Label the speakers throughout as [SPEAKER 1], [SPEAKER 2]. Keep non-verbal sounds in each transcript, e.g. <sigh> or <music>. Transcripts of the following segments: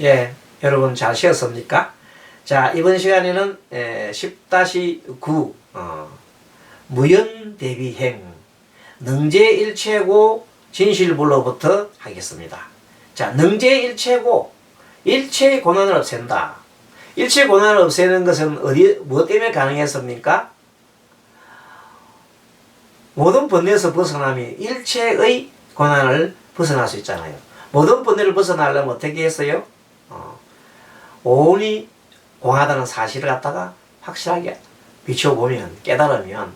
[SPEAKER 1] 예, 여러분 잘 쉬었습니까? 자, 이번 시간에는 에, 10-9 어, 무연 대비행 능제일체고 진실불로부터 하겠습니다. 자, 능제일체고 일체의 고난을 없앤다. 일체의 고난을 없애는 것은 어디 뭐 때문에 가능했습니까? 모든 번뇌에서 벗어나면 일체의 고난을 벗어날 수 있잖아요. 모든 번뇌를 벗어나려면 어떻게 했어요? 어, 오온이 공하다는 사실을 갖다가 확실하게 비춰보면 깨달으면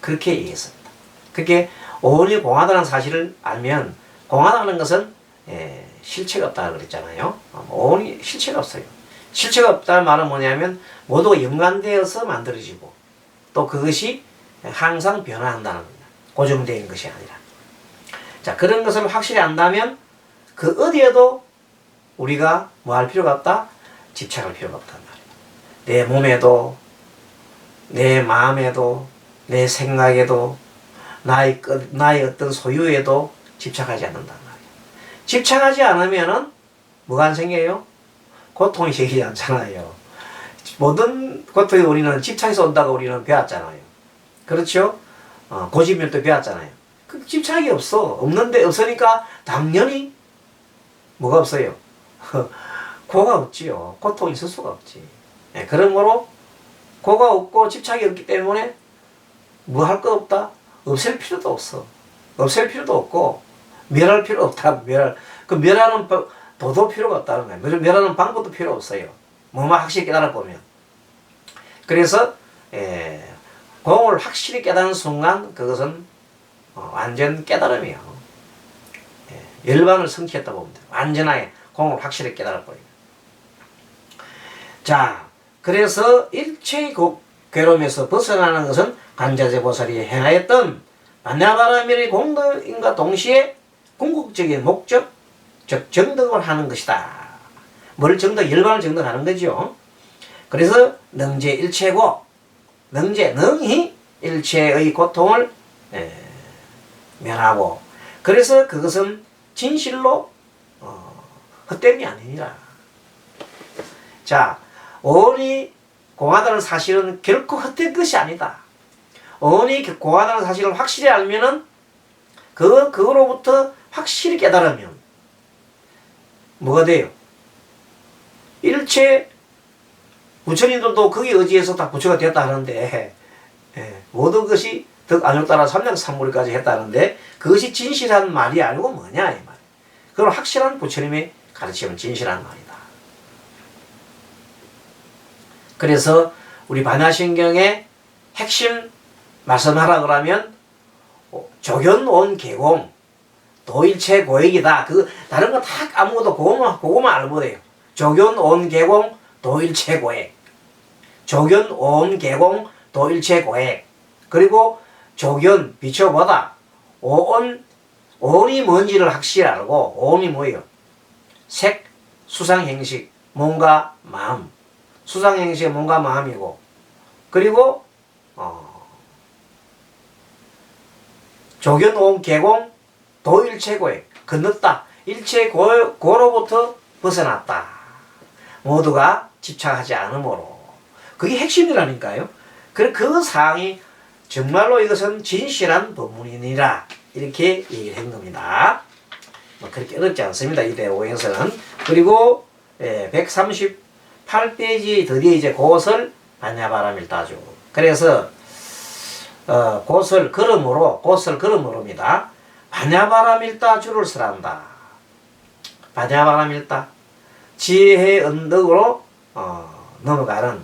[SPEAKER 1] 그렇게 얘기했습니다. 그렇게 오온이 공하다는 사실을 알면 공하다는 것은 예, 실체가 없다 그랬잖아요. 어, 오온이 실체가 없어요. 실체가 없다는 말은 뭐냐면 모두가 연관되어서 만들어지고 또 그것이 항상 변화한다는 겁니다. 고정된 것이 아니라. 자, 그런 것을 확실히 안다면 그 어디에도 우리가 뭐 할 필요가 없다? 집착할 필요가 없단 말이에요. 내 몸에도, 내 마음에도, 내 생각에도, 나의, 것- 나의 어떤 소유에도 집착하지 않는단 말이에요. 집착하지 않으면은 뭐가 안 생겨요? 고통이 생기지 않잖아요. 모든 고통이 우리는 집착에서 온다고 우리는 배웠잖아요. 그렇죠? 어, 고집면도 배웠잖아요. 그 집착이 없어. 없는데 없으니까 당연히 뭐가 없어요? <laughs> 고가 없지요. 고통이 있을 수가 없지. 예, 그러므로 고가 없고 집착이 없기 때문에 뭐 할 거 없다? 없앨 필요도 없어. 없앨 필요도 없고 멸할 필요 없다. 멸. 그 멸하는 법, 도도 필요가 없다는 거예요. 멸- 멸하는 방법도 필요 없어요. 뭐만 확실히 깨달아 보면. 그래서 예, 공을 확실히 깨닫는 순간 그것은 어, 완전 깨달음이에요. 예, 열반을 성취했다 보면 돼요. 완전하게 공을 확실히 깨달아 버려요. 자, 그래서 일체의 곡- 괴로움에서 벗어나는 것은 관자재 보살이 행하였던 만나바라밀의 공덕인과 동시에 궁극적인 목적, 즉 정덕을 하는 것이다. 뭘 정덕, 열반을 정덕하는 거죠. 그래서 능제 일체고 능제 능히 일체의 고통을 에, 면하고 그래서 그것은 진실로 어, 헛됨이 아니니라. 자, 어원이 공하다는 사실은 결코 헛된 것이 아니다. 어원이 공하다는 사실을 확실히 알면은 그 그거로부터 확실히 깨달으면 뭐가 돼요? 일체 부처님들도 거기 의지해서 다 부처가 됐다 하는데 예, 모든 것이 덕 안을 따라 삼량삼무리까지 했다는데 그것이 진실한 말이 아니고 뭐냐 이 말. 그건 확실한 부처님의 가르침은 진실한 말이다. 그래서 우리 반야신경의 핵심 말씀하라 그러면 어, 조견온 개공 도일체 고액이다. 그 다른 거 다 아무것도 그거만 그거만 알고 돼요. 조견온 개공 도일체 고액. 조견온 개공 도일체 고액. 그리고 조견 비춰보다 오온 온이 뭔지를 확실히 알고 온이 뭐예요? 색, 수상 형식, 몸과 마음. 수상 형식이 몸과 마음이고 그리고 어, 조견 온 개공 도일체고에 건넜다. 일체 고, 고로부터 벗어났다. 모두가 집착하지 않으므로. 그게 핵심이라니까요. 그, 그 사항이 정말로 이것은 진실한 법문이니라. 이렇게 얘기를 한 겁니다. 뭐 그렇게 어렵지 않습니다. 이 대오행서는. 그리고 예, 138페이지 드디어 이제 고설 반야바람일 따주. 그래서 어, 고설 걸음으로 고설 걸음으로입니다. 반야바람일다 줄을 쓰란다. 반야바람일다. 지혜의 언덕으로 어, 넘어가는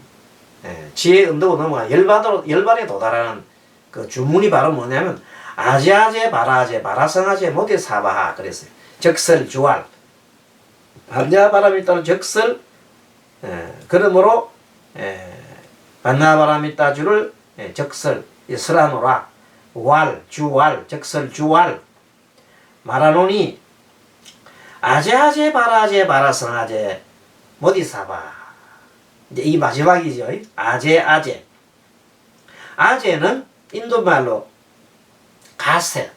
[SPEAKER 1] 예, 지혜의 언덕으로 넘어가 열반으로 열반에 도달하는 그 주문이 바로 뭐냐면 아제아제 바라제 바라성아제 모두 사바하 그랬어요. 적설 주알 반야바람일다는 적설 예, 그러므로 예, 반야바람일다 줄을 예, 적설 이 설하노라. 왈 주왈 적설 주왈. 말하노니 아제아제 바라제 바라성아제 모디사바. 이제 이 마지막이죠. 아제 아제 아제는 인도말로 가세.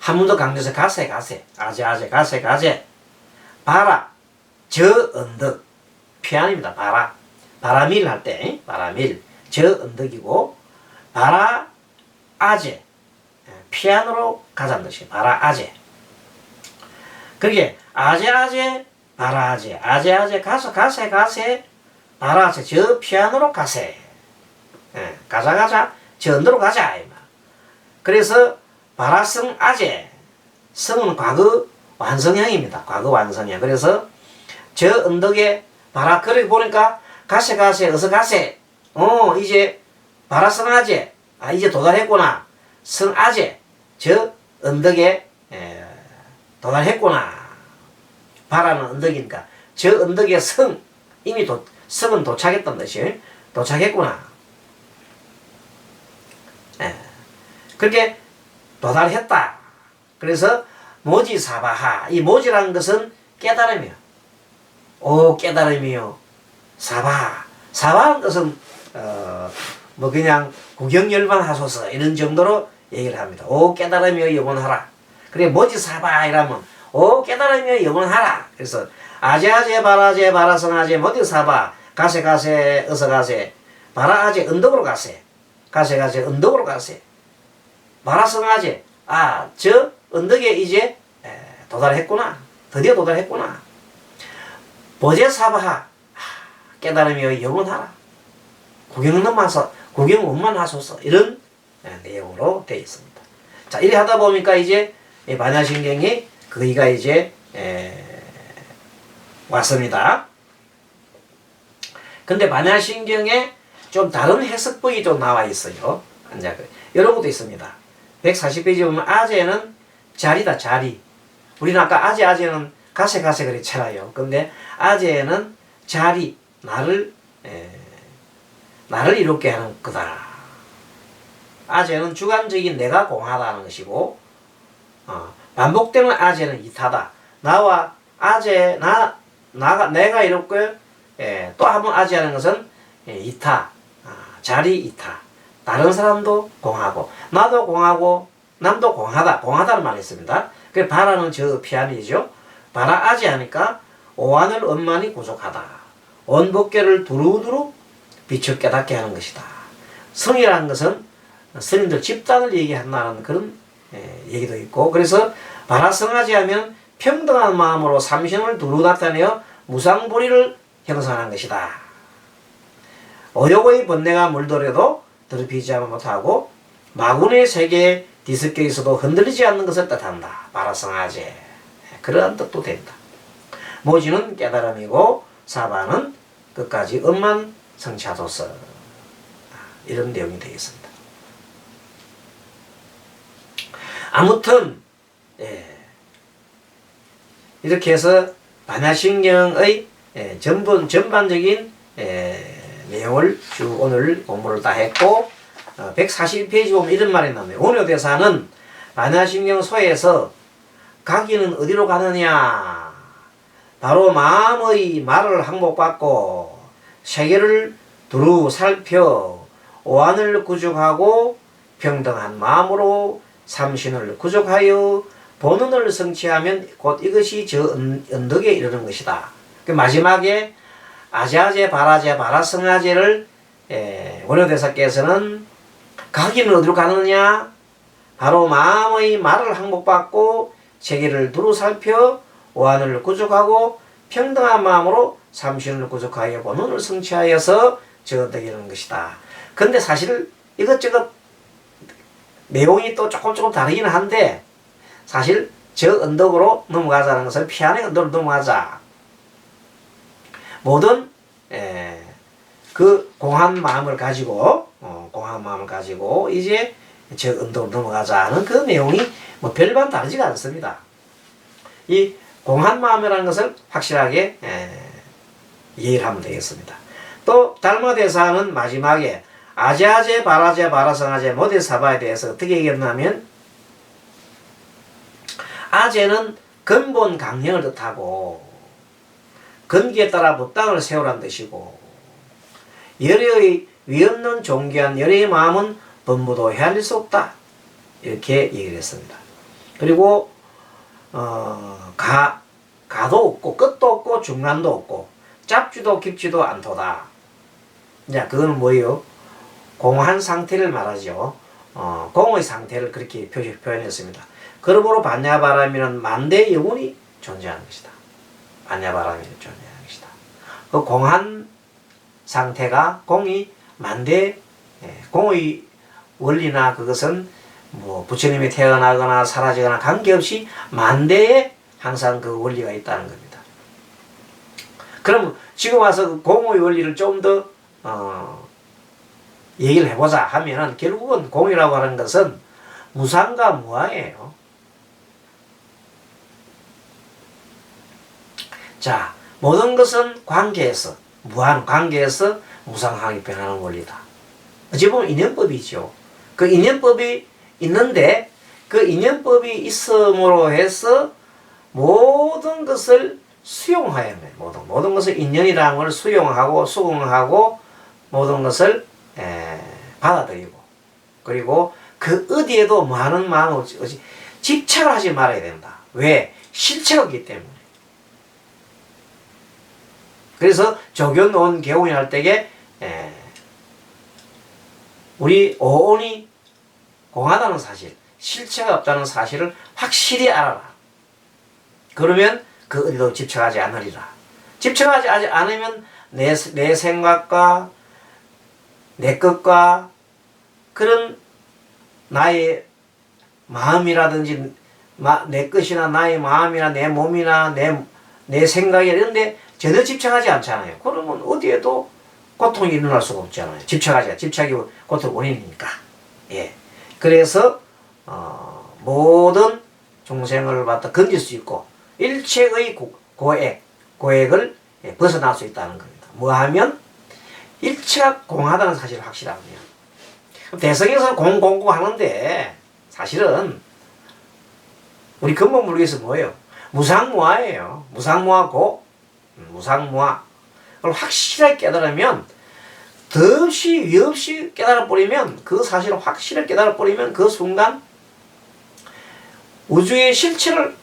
[SPEAKER 1] 한문도 강조해서 가세 가세. 아제 아제 가세 가세. 바라 저 언덕 피안입니다. 바라. 바라밀 할 때 바라밀. 저 언덕이고 바라 아제 피안으로 가자는 뜻이 바라 아제 그게 아제 아제 바라 아제 아제 아제 가서 가세 가세. 바라 아제 저 피안으로 가세. 예, 가자 가자. 저 언덕으로 가자. 그래서 바라성 아제 성은 과거 완성형입니다. 과거 완성형. 그래서 저 언덕에 바라 그렇게 보니까 가세 가세 어서 가세. 어 이제 바라 성 아제 아 이제 도달했구나. 성 아제 저 언덕에 에, 도달했구나. 바라는 언덕이니까 저 언덕에 성 이미 도, 성은 도착했던 뜻이 도착했구나. 예. 그렇게 도달했다. 그래서 모지사바하 이 모지라는 것은 깨달음이요. 오 깨달음이요. 사바. 사바한 것은 어 뭐 그냥 구경열만 하소서 이런 정도로 얘기를 합니다. 오 깨달음이요 영원하라. 그래 모지사바 이라면? 오 깨달음이요 영원하라. 그래서 아제아제 바라제 바라성아제 모지사바. 가세 가세 어서 가세. 바라아제 언덕으로 가세. 가세 가세 언덕으로 가세. 바라성아제 아 저 언덕에 이제 에, 도달했구나. 드디어 도달했구나 보제사바하 깨달음이 영원하라 구경만 하소 구경원만 하소서 이런 에, 내용으로 되어 있습니다. 자 이래 하다 보니까 이제 이 반야신경이 거기가 이제 에, 왔습니다. 근데 반야신경에 좀 다른 해석법이 좀 나와 있어요. 이제 이런 것도 있습니다. 140페이지 보면 아재는 자리다 자리. 우리는 아까 아재 아재는 가세 가세 그리 쳐라요. 근데 아재는 자리 나를 에, 나를 이롭게 하는 거다. 아재는 주관적인 내가 공하다는 것이고 어, 반복되는 아재는 이타다. 나와 아재 나 나가 내가 이롭게 예, 또한 번 아재하는 것은 예, 이타 아, 자리 이타. 다른 사람도 공하고 나도 공하고 남도 공하다 공하다는 말이 있습니다. 그 바라는 저 피안이죠. 바라 아지 하니까 오한을 엄만이 부족하다. 원복계를 두루두루 비춰 깨닫게 하는 것이다. 성이라는 것은 스님들 집단을 얘기한다는 그런 예, 얘기도 있고 그래서 바라성하지 하면 평등한 마음으로 삼신을 두루 나타내어 무상불의를 형성하는 것이다. 어욕의 번뇌가 물더라도 더럽히지 못하고 마군의 세계에 뒤섞여 있어도 흔들리지 않는 것을 뜻한다. 바라성하제. 그러한 뜻도 된다. 모지는 깨달음이고 사바는 끝까지 엄만 성취하소서. 이런 내용이 되겠습니다. 아무튼 예. 이렇게 해서 반야신경의 예, 전본 전반적인 예, 내용을 쭉 오늘 공부를 다 했고 어, 141페이지 보면 이런 말이 나와요. 원효대사는 반야신경 소에서 가기는 어디로 가느냐? 바로 마음의 말을 항복받고 세계를 두루 살펴 오한을 구족하고 평등한 마음으로 삼신을 구족하여 본원을 성취하면 곧 이것이 저 은- 언덕에 이르는 것이다. 그 마지막에 아자제 바라제 바라성아제를 에, 원효대사께서는 가기는 어디로 가느냐? 바로 마음의 말을 항복받고 세계를 두루 살펴 오한을 구족하고 평등한 마음으로 삼신을 구족하여 본원을 성취하여서 저 언덕에 이르는 것이다. 근데 사실 이것저것 내용이 또 조금 조금 다르긴 한데 사실 저 언덕으로 넘어가자는 것을 피안의 언덕으로 넘어가자. 모든 에, 그 공한 마음을 가지고 어, 공한 마음을 가지고 이제 저 언덕으로 넘어가자는 그 내용이 뭐 별반 다르지가 않습니다. 이 공한 마음이라는 것을 확실하게 에, 이해를 하면 되겠습니다. 또 달마 대사는 마지막에 아제아제 바라제 바라성아제 모대사바에 대해서 어떻게 얘기했냐면 아제는 근본 강령을 뜻하고 근기에 따라 법당을 세우란 뜻이고 열의 위없는 존귀한 열의 마음은 법무도 헤아릴 수 없다 이렇게 얘기를 했습니다. 그리고 어, 가 가도 없고 끝도 없고 중간도 없고 짧지도 깊지도 않도다. 자, 그거는 뭐예요? 공한 상태를 말하죠. 어, 공의 상태를 그렇게 표, 표현했습니다. 그러므로 반야바람이는 만대 영혼이 존재하는 것이다. 반야바람이 존재하는 것이다. 그 공한 상태가 공이 만대 예, 공의 원리나 그것은 뭐 부처님이 태어나거나 사라지거나 관계없이 만대에 항상 그 원리가 있다는 겁니다. 그럼 지금 와서 그 공의 원리를 좀더 어, 얘기를 해보자 하면은 결국은 공이라고 하는 것은 무상과 무아예요. 자, 모든 것은 관계에서 무한 관계에서 무상하게 변하는 원리다. 어찌 보면 인연법이죠. 그 인연법이 있는데 그 인연법이 있음으로 해서 모든 것을 수용하여야 해. 모든 모든 것을 인연이라는 걸 수용하고 수긍하고 모든 것을 에, 받아들이고 그리고 그 어디에도 많은 마음 없이 없이 집착을 하지 말아야 된다. 왜? 실체가 없기 때문에. 그래서 조견 온 개운이 할 때에 에, 우리 오온이 공하다는 사실, 실체가 없다는 사실을 확실히 알아라. 그러면 그 어디도 집착하지 않으리라. 집착하지 않으면 내, 내 생각과 내 것과 그런 나의 마음이라든지 마, 내 것이나 나의 마음이나 내 몸이나 내, 내 생각이 이런데 전혀 집착하지 않잖아요. 그러면 어디에도 고통이 일어날 수가 없잖아요. 집착하지 집착이 고통 원인이니까. 예. 그래서 어, 모든 중생을 갖다 건질 수 있고 일체의 고, 고액 고액을 예, 벗어날 수 있다는 겁니다. 뭐하면 일체가 공하다는 사실을 확실하거든요. 대성에서는 공공공 하는데 사실은 우리 근본 물리에서 뭐예요? 무상무아예요. 무상무아고 음, 무상무아. 그걸 확실하게 깨달으면 덧없이 위 없이 깨달아버리면 그 사실을 확실히 깨달아버리면 그 순간 우주의 실체를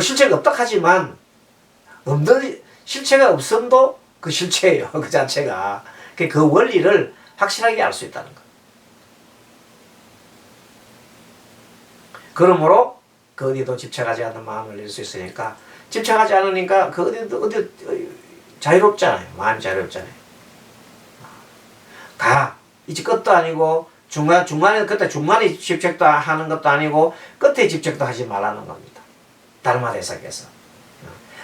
[SPEAKER 1] 실체가 없다 하지만 없는 실체가 없음도 그 실체예요. <laughs> 그 자체가. 그 원리를 확실하게 알 수 있다는 것. 그러므로 그 어디도 집착하지 않는 마음을 낼 수 있으니까 집착하지 않으니까 그 어디도 어디 자유롭잖아요. 마음이 자유롭잖아요. 가 이제 끝도 아니고 중간 중간에 그때 중간에 집착도 하는 것도 아니고 끝에 집착도 하지 말라는 겁니다. 다르마 대사께서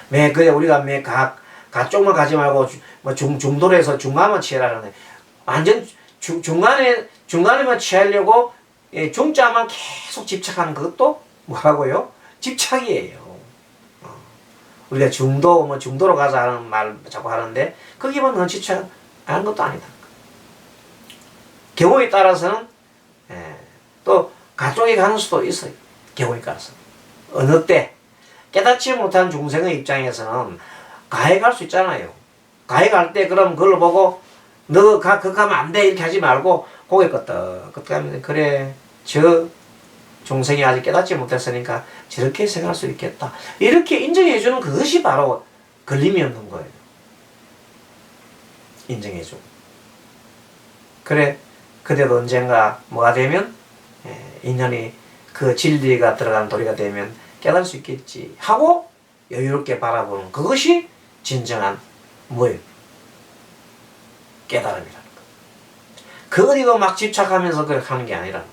[SPEAKER 1] 매 그래 우리가 매각 가쪽만 가지 말고 뭐 중, 중도에서 중간만 취하라는 완전 중, 중간에 중간에만 취하려고 예, 중자만 계속 집착하는 그것도 뭐라고요? 집착이에요. 어. 우리가 중도 뭐 중도로 가자 하는 말 자꾸 하는데 거기만 넌 집착 하는 것도 아니다. 경우에 따라서는 예, 또 가쪽에 가는 수도 있어요. 경우에 따라서 어느 때 깨닫지 못한 중생의 입장에서는 가해 갈 수 있잖아요. 가해 갈 때 그럼 그걸 보고 너 가, 그 가면 안 돼. 이렇게 하지 말고 고개 끄덕 끄덕 그래 저 중생이 아직 깨닫지 못했으니까 저렇게 생각할 수 있겠다. 이렇게 인정해 주는 그것이 바로 걸림이 없는 거예요. 인정해 줘. 그래 그대도 언젠가 뭐가 되면 예, 인연이 그 진리가 들어간 도리가 되면 깨달을 수 있겠지 하고 여유롭게 바라보는 그것이 진정한 뭐예요? 깨달음이라는 거. 그 어디도 막 집착하면서 그렇게 하는 게 아니라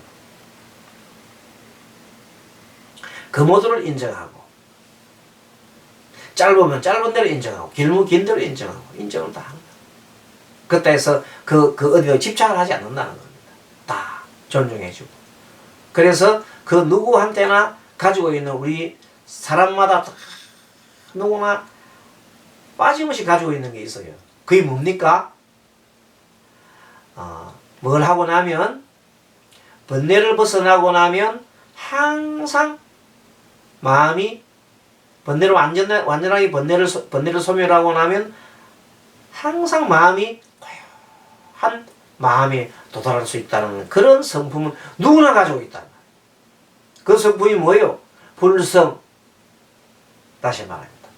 [SPEAKER 1] 그 모두를 인정하고 짧으면 짧은 대로 인정하고 길면 긴 대로 인정하고 인정을 다 하는. 그때 해서 그, 그 어디도 집착을 하지 않는다는 겁니다. 다 존중해주고. 그래서 그 누구한테나 가지고 있는 우리 사람마다 누구나 빠짐없이 가지고 있는 게 있어요. 그게 뭡니까? 어, 뭘 하고 나면 번뇌를 벗어나고 나면 항상 마음이 번뇌를 완전 완전하게 번뇌를 번뇌를 소멸하고 나면 항상 마음이 한 마음에 도달할 수 있다는 그런 성품은 누구나 가지고 있다. 그 성품이 뭐예요? 불성. 다시 말합니다.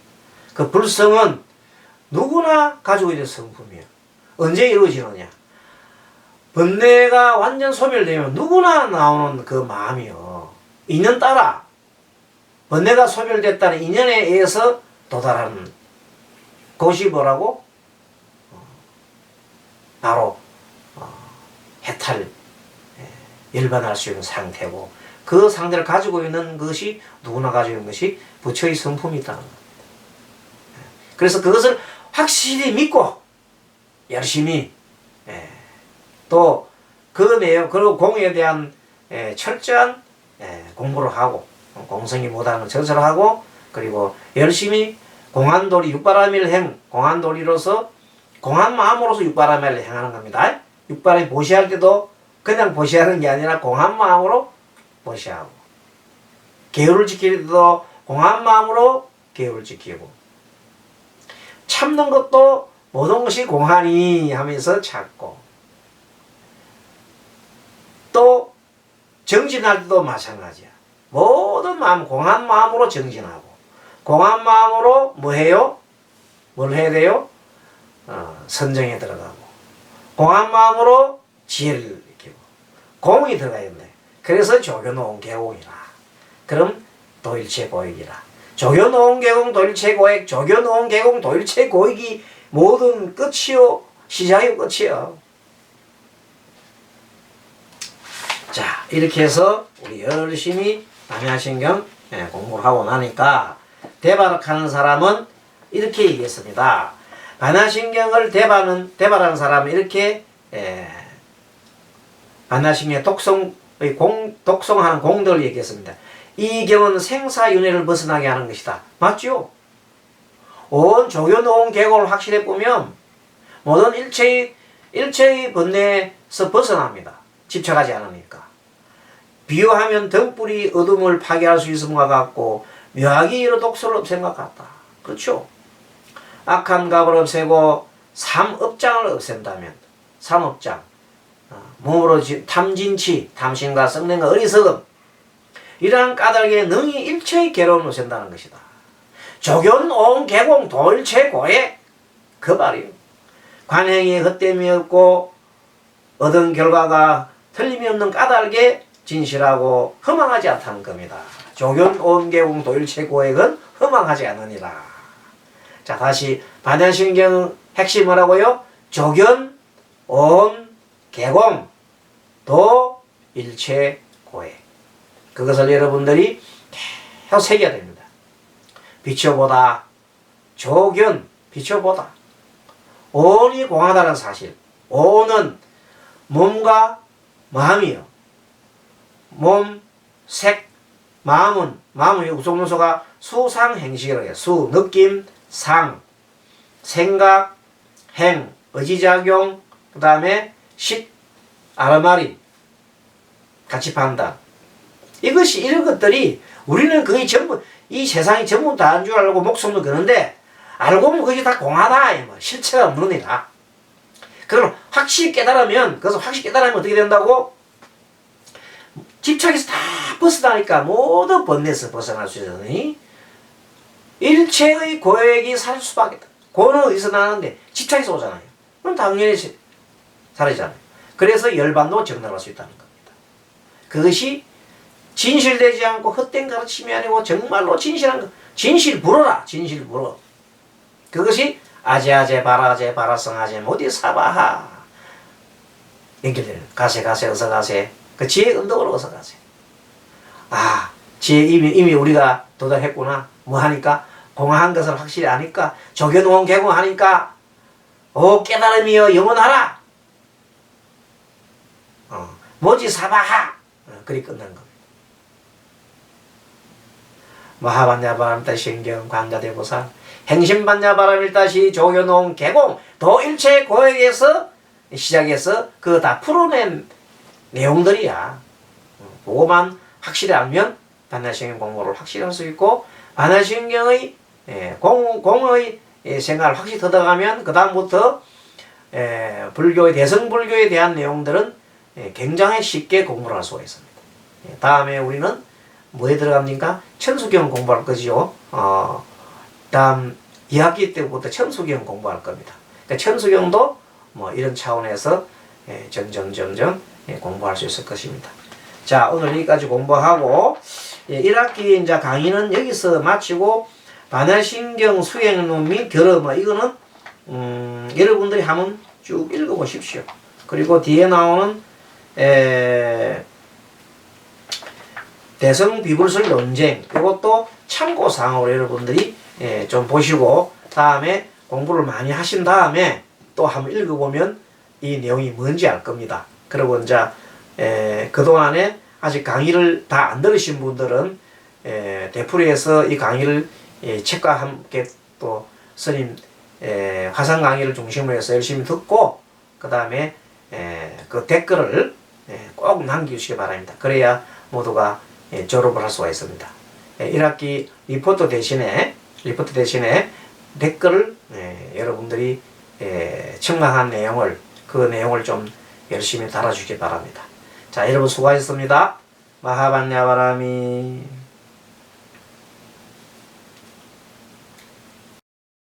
[SPEAKER 1] 그 불성은 누구나 가지고 있는 성품이에요. 언제 이루어지느냐? 번뇌가 완전 소멸되면 누구나 나오는 그 마음이요. 인연 따라 번뇌가 소멸됐다는 인연에 의해서 도달하는 것이 뭐라고? 어, 바로 어, 해탈, 예, 열반할 수 있는 상태고 그 상태를 가지고 있는 것이 누구나 가지고 있는 것이 부처의 성품이 있다는 겁니다. 예, 그래서 그것을 확실히 믿고 열심히 예, 또그 내용 그리고 공에 대한 예, 철저한 예, 공부를 하고 공성이 못하는 전설을 하고 그리고 열심히 공안도리 육바라밀 행 공안도리로서 공안 마음으로서 육바라밀을 행하는 겁니다. 육바라밀 보시할 때도 그냥 보시하는 게 아니라 공안 마음으로 보시하고 계율을 지킬 때도 공안 마음으로 계율을 지키고 참는 것도 모든 것이 공안이 하면서 찾고 또 정진할 때도 마찬가지야. 모든 마음 공한 마음으로 정진하고 공한 마음으로 뭐 해요? 뭘 해야 돼요? 어, 선정에 들어가고 공한 마음으로 지혜를 익히고 공이 들어가야 돼. 그래서 조교노온 계공이라. 그럼 도일체 고익이라. 조교노온 계공 도일체 고익 조교노온 계공 도일체 고익이 모든 끝이요 시작이 끝이요. 자 이렇게 해서 우리 열심히 남야신경 예, 공부를 하고 나니까 대발하는 사람은 이렇게 얘기했습니다. 반야신경을 대발은 대발하는 사람은 이렇게 예, 반야신경의 독성의 공 독성하는 공덕을 얘기했습니다. 이 경은 생사윤회를 벗어나게 하는 것이다. 맞죠? 온 조견온 계곡을 확실히 보면 모든 일체의 일체의 번뇌에서 벗어납니다. 집착하지 않으니까. 비유하면 등불이 어둠을 파괴할 수 있음과 같고 묘하게 이로 없앤 것 같다. 그렇죠? 악한 갑을 없애고 삼업장을 없앤다면 삼업장 어, 몸으로 탐진치 탐심과 썩는과 어리석음 이러한 까닭에 능히 일체의 괴로움을 없앤다는 것이다. 조견 온 개공 돌체 고액 그 말이요. 관행이 헛됨이 없고 얻은 결과가 틀림이 없는 까닭에 진실하고 허망하지 않다는 겁니다. 조견 온 개공 도일체 고액은 허망하지 않으니라. 자 다시 반야신경 핵심 뭐라고요? 조견 온 개공 도 일체 고액 그것을 여러분들이 계속 새겨야 됩니다. 비춰보다 조견 비춰보다 온이 공하다는 사실 온은 몸과 마음이요. 몸, 색, 마음은 마음의 우성요소가 수상행식이라고 해요. 수, 느낌, 상, 생각, 행, 의지작용, 그 다음에 식, 아르마린, 같이 판단. 이것이 이런 것들이 우리는 거의 전부 이 세상이 전부 다한줄 알고 목숨을 거는데 알고 보면 그게 다 공하다. 뭐 실체가 없는 이라. 그걸 확실히 깨달으면 그것을 확실히 깨달으면 어떻게 된다고? 집착에서 다 벗어나니까 모든 번뇌에서 벗어날 수 있으니 일체의 고액이 살 수밖에. 고는 어디서 나는데 집착에서 오잖아요. 그럼 당연히 사라지잖아요. 그래서 열반도 정답할 수 있다는 겁니다. 그것이 진실되지 않고 헛된 가르침이 아니고 정말로 진실한 것. 진실 불어라. 진실 불어. 그것이 아제아제 바라제 바라성아제 모디 사바하 연결되는 가세 가세 어서 가세 그 지혜 운동으로 어서 가세 아 지혜 이미 이미 우리가 도달했구나 뭐 하니까 공허한 것을 확실히 아니까 조견홍 개공하니까 오 깨달음이여 영원하라 어 모지 사바하 어, 그리 끝난 겁니다. 마하반야바람타 신경 광자대보살 행신반야바람일다시 조견홍 개공 도일체 고액에서 시작해서 그거 다 풀어낸 내용들이야. 그거만 확실히 알면 반야신경 공부를 확실히 할 수 있고 반야신경의 예, 공, 공의 예, 생각을 확실히 들어가면 그 다음부터 예, 불교의 대성 불교에 대한 내용들은 굉장히 쉽게 공부를 할 수가 있습니다. 다음에 우리는 뭐에 들어갑니까? 천수경 공부할 거지요. 어, 다음 2학기 때부터 천수경 공부할 겁니다. 그러니까 천수경도 뭐 이런 차원에서 예, 점점 점점 예, 공부할 수 있을 것입니다. 자, 오늘 여기까지 공부하고 예, 1학기 이제 강의는 여기서 마치고 반야신경 수행론 및뭐 이거는 음, 여러분들이 한번 쭉 읽어보십시오. 그리고 뒤에 나오는 에, 대성 비불설 논쟁 이것도 참고 사항으로 여러분들이 예, 좀 보시고 다음에 공부를 많이 하신 다음에 또 한번 읽어보면 이 내용이 뭔지 알 겁니다. 그리고 이제 에, 그동안에 아직 강의를 다 안 들으신 분들은 에, 대풀이에서 이 강의를 예, 책과 함께 또 스님 에, 화상 강의를 중심으로 해서 열심히 듣고 그 다음에 그 댓글을 예, 꼭 남겨주시기 바랍니다. 그래야 모두가 예, 졸업을 할 수가 있습니다. 예, 1학기 리포트 대신에 리포트 대신에 댓글을 예, 여러분들이 예, 청량한 내용을 그 내용을 좀 열심히 달아주기 바랍니다. 자, 여러분 수고하셨습니다. 마하반야바라미.